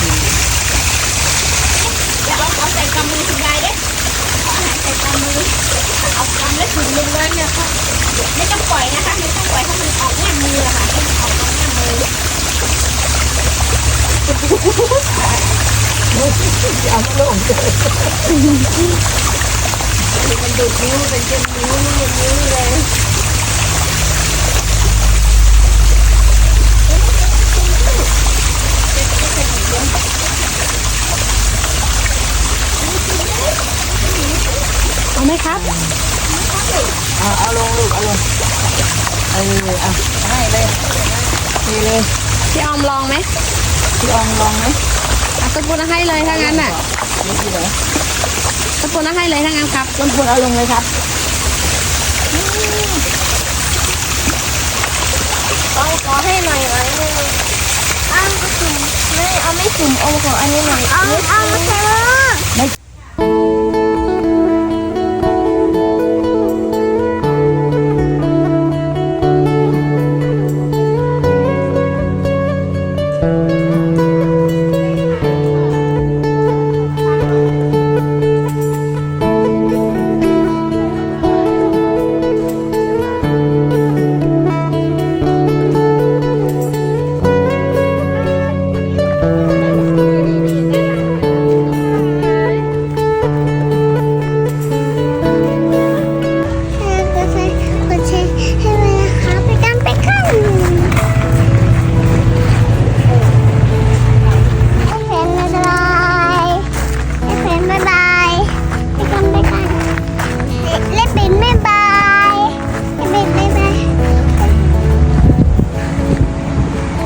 กินจะเอาเอาใส่กำมือคุณยายเด้เอาอาหารใส่กำมือเอากำแล้วถึงลงเลยเนี่ยค่ะไม่ต้องปล่อยนะคะไม่ต้องปล่อยให้มันออกหน้ามืออะค่ะให้มันออกหน้ามือเอามาลงเลยมันดูดนิ้วเป็นเจนนิ้วนิ้วนิ้วเลย เอาลงลูกเอาลงเออเอาให้เลยทีเลยพี่ออมลองไหมพี่อองลองไหมเอาสปูนให้เลยถ้างั้นน่ะนี่ที่ไหนสปูนให้เลยถ้างั้นครับต้นพูนเอาลงเลยครับเอาขอให้หน่อยหน่อยนึงอ้าวก็สุ่มไม่เอาไม่สุ่มเอาขออันนี้หน่อยเอาเอาไม่ใช่